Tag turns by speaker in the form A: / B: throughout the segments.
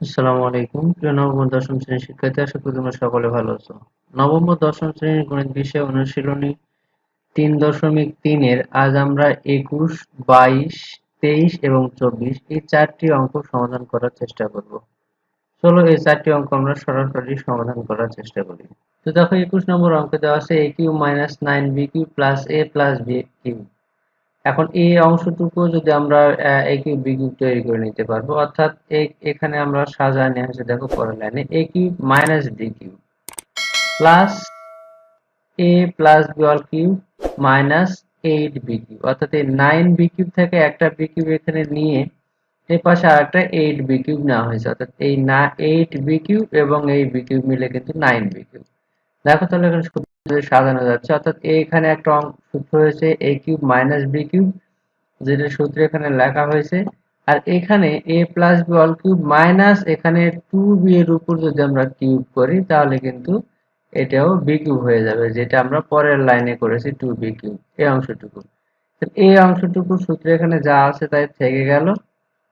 A: আসসালামু আলাইকুম। প্রিয় নবম দশম শ্রেণির শিক্ষার্থী, আশা করি তোমরা সকলে ভালো আছো। নবম ও দশম শ্রেণির গণিত বিষয় অনুশীলনী তিন দশমিক তিনের আজ আমরা একুশ, বাইশ, তেইশ এবং চব্বিশ এই চারটি অঙ্ক সমাধান করার চেষ্টা করব। চলো এই চারটি অঙ্ক আমরা সরাসরি সমাধান করার চেষ্টা করি। তো দেখো, একুশ নম্বর অঙ্কে দেওয়া আছে A cube minus nine B cube plus A plus B cube এখন এই অংশটুকু যদি আমরা এ কিউব তৈরি করে নিতে পারব, অর্থাৎ এখানে আমরা সাজায় নিয়ে আসে, দেখো পরের লাইনে A cube minus B cube plus A plus B all cube minus eight B cube অর্থাৎ এই নাইন বি কিউব থেকে একটা বি কিউব এখানে নিয়ে এর পাশে আর একটা এইট বি কিউব নেওয়া হয়েছে, অর্থাৎ এই না এইট বি কিউব এবং এই বি কিউব মিলে কিন্তু নাইন বি কিউব দেখো তাহলে এখানে সাজানো যাচ্ছে। অর্থাৎ এখানে একটা সূত্র হয়েছে A cube minus B cube যেটা সূত্র এখানে লেখা হয়েছে। আর এখানে A plus B all cube minus এখানে টু বি এর উপর যদি আমরা কিউব করি, তাহলে কিন্তু এটাও বি কিউব হয়ে যাবে, যেটা আমরা পরের লাইনে করেছি টু বি কিউব এই অংশটুকু। এই অংশটুকু সূত্র এখানে যা আছে তাই থেকে গেল।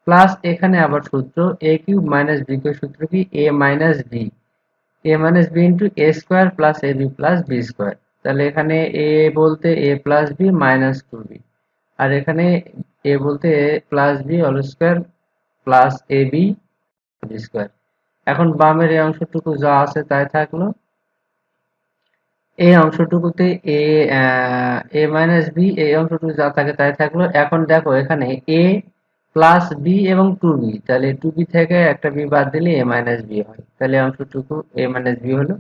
A: প্লাস এখানে আবার সূত্র A cube minus B cube সূত্র কি? A minus B A minus B into A square plus A B plus B square তাহলে এখানে এ বলতে A plus B minus two B আর এখানে এ বলতে A plus B all square plus A B square এখন বামের এই অংশটুকু যা আছে তাই থাকল। এই অংশটুকুতে এ এ মাইনাস বি এই অংশটুকু যা থাকে তাই থাকল। এখন দেখো এখানে এ প্লাস বি এবং টু বি তাহলে টু বি থেকে একটা বি বাদ দিলে এ মাইনাস বি হয়। তাহলে অংশটুকু এ মাইনাস বি হলো।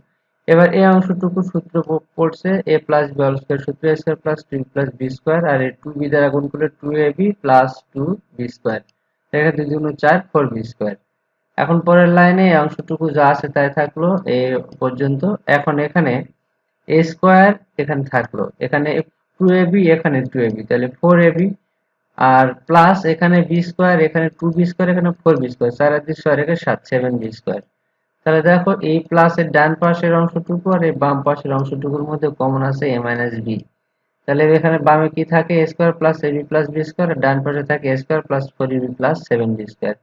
A: এবার এই অংশটুকু সূত্র পড়ছে A plus B all square সূত্র A square plus two plus B square আর এই টু বি দ্বারা গুণ করলে two A B plus two B square এখানে দুই দুগুণ চার ফোর বি স্কোয়ার এখন পরের লাইনে এই অংশটুকু যা আছে তাই থাকল এ পর্যন্ত। এখন এখানে এ স্কোয়ার এখানে থাকল। এখানে টু এ বি এখানে টু এ বি তাহলে ফোর এ বি আর প্লাস এখানে বি স্কোয়ার এখানে টু বি স্কোয়ার এখানে ফোর বি স্কোয়ার চার আর স্কোয়ার এখানে সাত সেভেন বি স্কোয়ার তাহলে দেখো এই প্লাসের ডান পাশের অংশটুকু আর এই বাম পাশের অংশটুকুর মধ্যে কমন আছে এ মাইনাস বি তাহলে এখানে বামে কি থাকে? A square plus A B plus B square আর ডান পাশে থাকে A square plus four B plus seven B square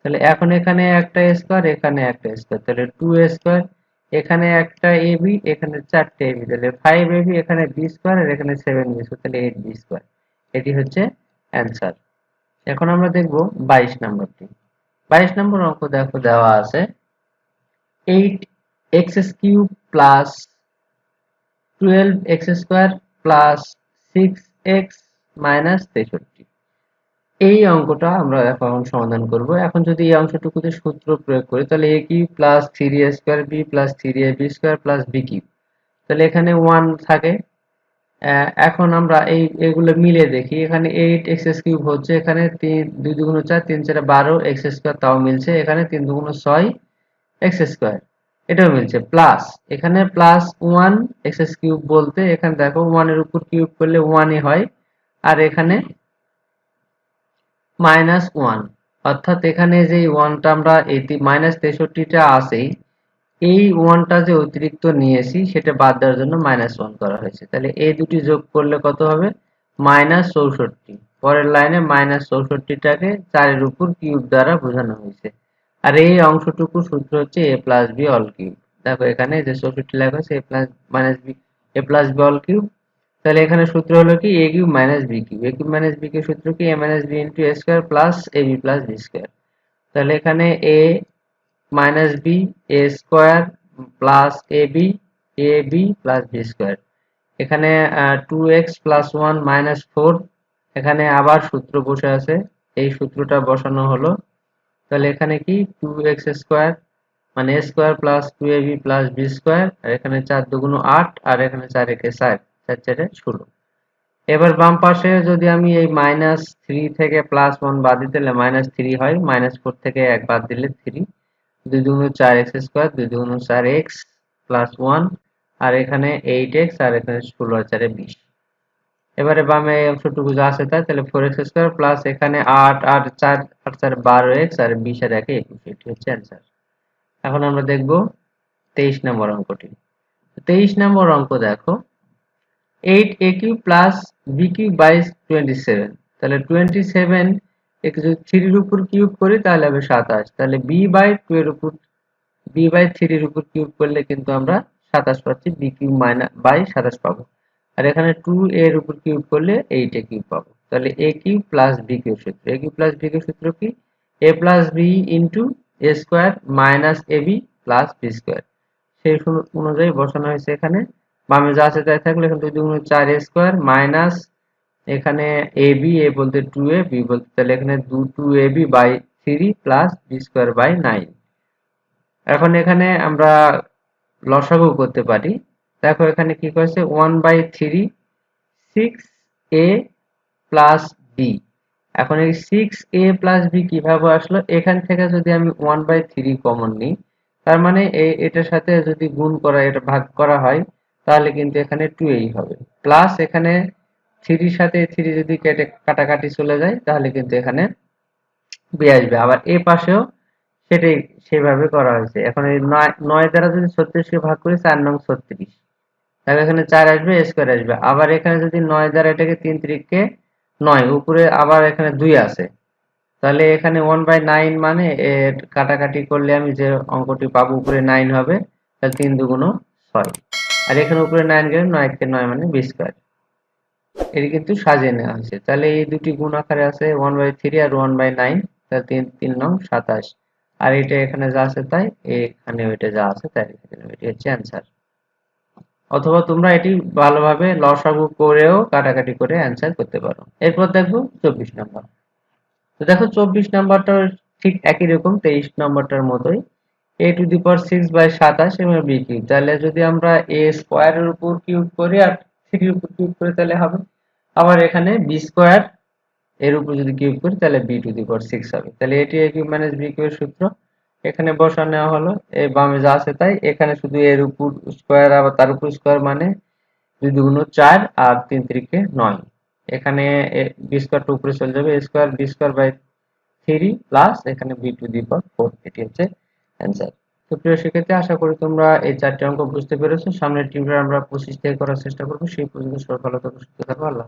A: তাহলে এখন এখানে একটা স্কোয়ার এখানে একটা স্কোয়ার তাহলে টু স্কোয়ার এখানে একটা এ বি এখানে চারটে এ বি তাহলে ফাইভ এ বি এখানে বি স্কোয়ার আর এখানে সেভেন বি স্কোয়ার তাহলে এইট বি স্কোয়ার এটি হচ্ছে অ্যান্সার এখন আমরা দেখব বাইশ নম্বরটি বাইশ নম্বর অঙ্ক দেখো দেওয়া আছে। Eight X cube plus twelve X square plus six X minus তেষট্টি। এই অঙ্কটা আমরা এখন সমাধান করব। এখন যদি এই অংশটুকুতে সূত্র প্রয়োগ করি, তাহলে A cube plus three A square B plus three A B square plus B cube তাহলে এখানে ওয়ান থাকে এখন আমরা এই, এগুলো মিলে দেখি। এখানে এইট এক্স কিউব হচ্ছে, এখানে তিন, দুই দুগুণ চার, তিন চার বারো এক্স স্কোয়ার তাও মিলছে। এখানে তিন দুগুণ ছয় এক্স স্কোয়ার এটাও মিলছে। প্লাস এখানে প্লাস ওয়ান এক্স কিউব বলতে, এখানে দেখো ওয়ানের উপর কিউব করলে ওয়ানই হয়, আর এখানে মাইনাস ওয়ান অর্থাৎ এখানে যে ওয়ানটা আমরা এই মাইনাস তেষট্টিটা আছেই এই ওয়ানটা যে অতিরিক্ত নিয়েছি, সেটা বাদ দেওয়ার জন্য মাইনাস ওয়ান করা হয়েছে। তাহলে এই দুটি যোগ করলে কত হবে? মাইনাস চৌষট্টি। পরের লাইনে মাইনাস চৌষট্টিটাকে চারের উপর কিউব দ্বারা বোঝানো হয়েছে। আর এই অংশটুকু সূত্র হচ্ছে A plus B all cube দেখো এখানে যে চৌষট্টি লেখা আছে A plus minus B A plus B all cube তাহলে এখানে সূত্র হলো কি? A cube minus B cube A cube minus B cube সূত্র কি? A minus B into A square plus A B plus B square তাহলে এখানে A minus B A square plus A B A B plus B square এখানে two X plus one minus four এখানে আবার সূত্র বসে আছে। এই সূত্রটা বসানো হলো। তাহলে এখানে কি? টু এক্স স্কোয়ার মানে A square plus two A B plus B square আর এখানে চার দুগুণ আট, আর এখানে চার একে চার চার চারে ষোলো। এবার বাম পাশে যদি আমি এই মাইনাস থ্রি থেকে প্লাস ওয়ান বাদ দিতে মাইনাস থ্রি হয়। মাইনাস ফোর থেকে এক বাদ দিলে থ্রি দুই দুগুণ চার এক্স স্কোয়ার, দুই দুগুণ চার এক্স প্লাস ওয়ান আর এখানে এইট এক্স, আর এখানে ষোলো আর চারে বিশ। এবারে বামে অংশটুকু যা আছে তাই তাহলে ফোর এক্স স্কোয়ার প্লাস এখানে আট আট, চার আট, চার, বারো এক্স, আর বিশ আর একে একুশ, এটি হচ্ছে অ্যান্সার এখন আমরা দেখব তেইশ নম্বর অঙ্কটি। তেইশ নম্বর অঙ্ক দেখো eight A cube plus B cube by twenty seven তাহলে টোয়েন্টি সেভেন একে যদি থ্রির উপর কিউব করি তাহলে হবে সাতাশ। তাহলে বি বাই টু এর উপর বি বাই থ্রির উপর কিউব করলে কিন্তু আমরা সাতাশ পাচ্ছি বি কিউব মাইনাস বাই সাতাশ পাবো। আর এখানে টু এর উপর কিউব করলে এইট কিউব পাবো। তাহলে A cube plus B cube সূত্র। A cube plus B cube সূত্র কি? A plus B into A square minus A B plus B square সেই অনুযায়ী বসানো হয়েছে এখানে। বামে যা আছে তাই থাকলে এখানে দুই দুগুণ চার এ স্কোয়ার মাইনাস এখানে এ বি এ বলতে টু এ বি বলতে, তাহলে এখানে দু two A B by three plus B square by nine এখন এখানে আমরা লসাগু করতে পারি। দেখো এখানে কি করেছে? One by three six A plus B এখন এই সিক্স এ প্লাস বি কীভাবে আসলো? এখান থেকে যদি আমি ওয়ান বাই থ্রি কমন নিই, তার মানে এটার সাথে যদি গুণ করা, এটা ভাগ করা হয়, তাহলে কিন্তু এখানে টু এই হবে। প্লাস এখানে থ্রির সাথে থ্রি যদি কেটে কাটাকাটি চলে যায়, তাহলে কিন্তু এখানে বি আসবে। আবার এ পাশেও সেটাই সেভাবে করা হয়েছে। এখন এই নয় দ্বারা যদি ছত্রিশকে ভাগ করি, চার নং ছত্রিশ। তাহলে এখানে চার আসবে স্কোয়ার আসবে। আবার এখানে যদি নয় দ্বারা এটাকে তিন তিরিখকে নয়, উপরে আবার এখানে দুই আছে। তাহলে এখানে ওয়ান বাই নাইন মানে এর কাটাকাটি করলে আমি যে অঙ্কটি পাবো, উপরে নাইন হবে, তাহলে তিন দুগুণ ছয়। আর এখানে উপরে নাইন গেলে নয় কে নয় মানে বি স্কোয়ার এটি কিন্তু সাজিয়ে নেওয়া হয়েছে। তাহলে এই দুটি গুণ আকারে আছে ওয়ান বাই থ্রি আর ওয়ান বাই নাইন তাহলে তিন তিন নং সাতাশ। আর এটা এখানে যা আছে তাই এখানে ওইটা যা আছে তাই এখানে এটি হচ্ছে অ্যান্সার অথবা তোমরা এটি ভালোভাবে লসাগু করেও কাটাকাটি করে অ্যান্সার করতে পারো। এরপর দেখব চব্বিশ নম্বর। তো দেখো চব্বিশ নাম্বারটা ঠিক একই রকম, তেইশ নম্বরটার মতোই। A to the power six by সাতাশ এবং বি কিউব। তাহলে যদি আমরা এ স্কোয়ারের উপর কিউব করি আর থ্রির উপর কিউব করি তাহলে হবে। আবার এখানে বি স্কোয়ার এর উপর যদি কিউব করি, তাহলে B to the power six হবে। তাহলে এটি এ কিউব মাইনাস বি কিউবের সূত্র। এখানে বসা নেওয়া হলো এই বামে যা আছে তাই। এখানে শুধু এর উপর স্কোয়ার আবার তার উপর স্কোয়ার মানে দুই দুগুণ চার আর তিন তিরিকে নয়। এখানে বি স্কোয়ারটা উপরে চলে যাবে। Square B square by three plus এখানে B to the power four এটি হচ্ছে অ্যান্সার তো প্রিয় শিক্ষার্থী, আশা করি তোমরা এই চারটি অঙ্ক বুঝতে পেরেছ। সামনের টিউটোরিয়াল আমরা পঁচিশ থেকে করার চেষ্টা করব। সেই পর্যন্ত সবাই ভালো সুস্থ থাকো। আল্লাহ